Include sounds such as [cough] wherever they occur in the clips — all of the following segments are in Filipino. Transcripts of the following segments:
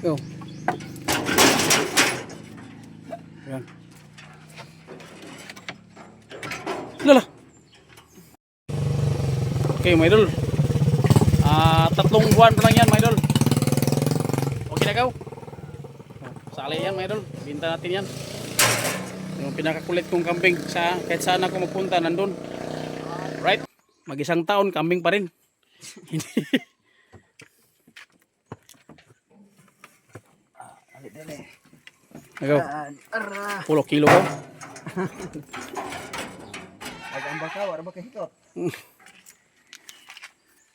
Go. Yan. Lala. Okay, my idol. Ah, tatlong buwan pa lang yan, my idol. Okay na ikaw? Sali yan, my idol. Binta natin yan. Yung pinakakulit kong kambing sa kahit saan ako magpunta nandun. Right? Mag-isang taon kambing pa rin. Alit [laughs] dali. Ara. pulo kilo ko. [laughs] Agamba ka, wala ba kahikot?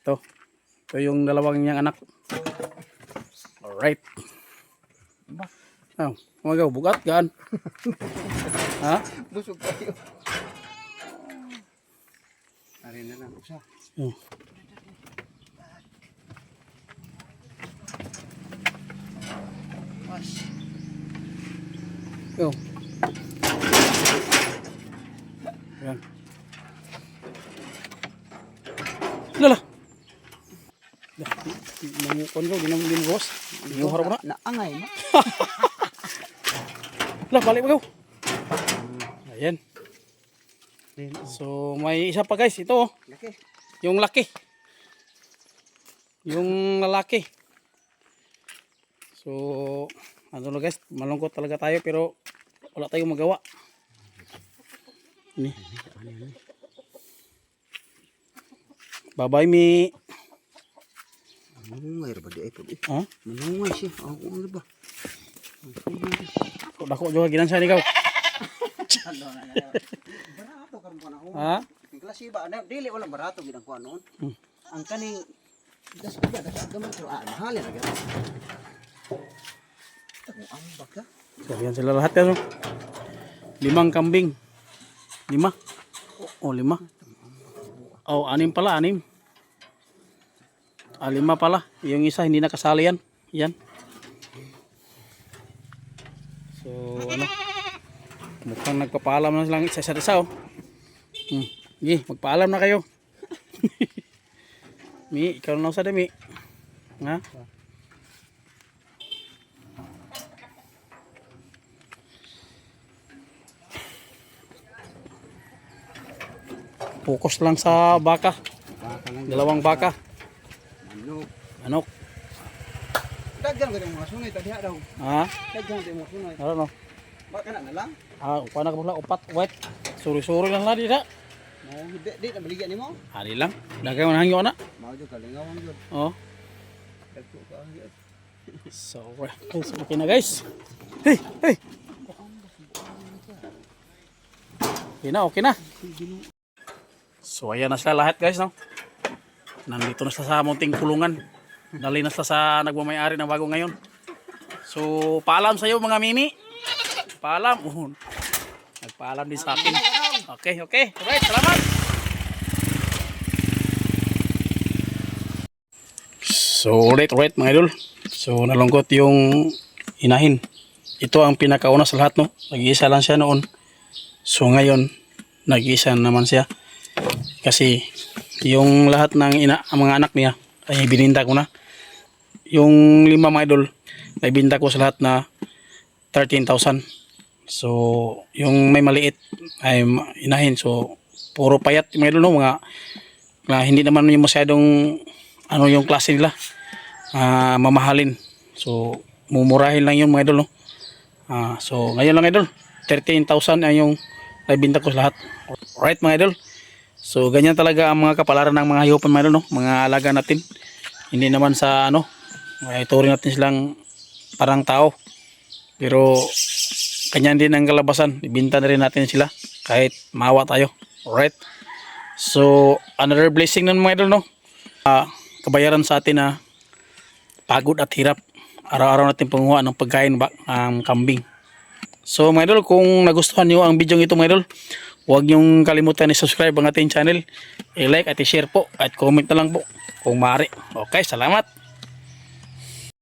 Ito. Ito yung dalawang niyang anak. Alright. Ba? Oh, kumagaw, bugat, gaan. [laughs] ha? Busog kayo. Ari na lang usa. Oh. Mas. Go. Yan. Lala. Mangukon ko, ginam ginagos. Ginuhar ko na. Naangay mo. [laughs] Lah, balik mo Ayan. Din. So, may isa pa guys. Ito, oh. Laki. yung laki. Yung lalaki. So, ano na guys, malungkot talaga tayo pero wala tayong magawa. Ini. Bye-bye, Mi. Manungay ra ba di ay pud. Ha? Manungay siya. Ako ano ba? Kung dako juga ginansa ni ikaw. Barato karon ko na. Ha? Ang klase ba ano dili wala barato gid ang kuan noon. Hmm. Ang kaning das ko ba das gaman pero ah mahal na gyud. Ang baka. So, yan sila lahat yan. Limang kambing. Lima. O, lima. Oh, anim pala, anim. Ah, lima pala. Yung isa, hindi nakasali yan. Yan. So, ano. Mukhang nagpapaalam na lang isa sa isa, oh. Hmm. Sige, magpaalam na kayo. [laughs] Mi, ikaw na sa dami. Ha? Focus lang sa baka. Dalawang baka. Ano? Anok. Daghan ko mga sunay tadi daw. Ha? Daghan ko mga sunay. Ano no? Baka na na lang. Ah, na ka pala upat wet. Suri-suri lang na di da. Mo di di na baligyan nimo. Ari lang. Dagay man hangyo na. Mao jud kalingawan jud. Oh. Dagko ka gyud. So, guys, okay na guys. Hey, hey. Okay na, okay na. So, ayan na sila lahat guys, no? Nandito na sila sa munting kulungan. Dali na sila sa nagmamayari ng bago ngayon. So, paalam sa iyo mga mimi. Paalam. Uh, nagpaalam din sa akin. Okay, okay. Alright, salamat. So, ulit, ulit mga idol. So, nalungkot yung inahin. Ito ang pinakauna sa lahat, no? Nag-iisa lang siya noon. So, ngayon, nag-iisa naman siya. Kasi, yung lahat ng ina, mga anak niya, ay bininta ko na. Yung lima mga idol, ay binta ko sa lahat na 13,000. So, yung may maliit ay inahin. So, puro payat mga idol, no? Mga, na hindi naman yung masyadong ano yung klase nila ah, mamahalin so mumurahin lang yun mga idol no? Ah, so ngayon lang idol 13,000 ay yung nabinta ko sa lahat alright mga idol so ganyan talaga ang mga kapalaran ng mga mga idol no? mga alaga natin. Hindi naman sa ano ay turing natin silang parang tao. Pero ganyan din ang kalabasan. Ibinta na rin natin sila kahit mawa tayo. Alright? So another blessing nun mga no? Ah, kabayaran sa atin na pagod at hirap. Araw-araw natin panguha ng pagkain ba ang kambing. So mga idol kung nagustuhan niyo ang video ito mga idol huwag niyong kalimutan i-subscribe ang ating channel. I-like at i-share po. At comment na lang po kung maaari. Okay salamat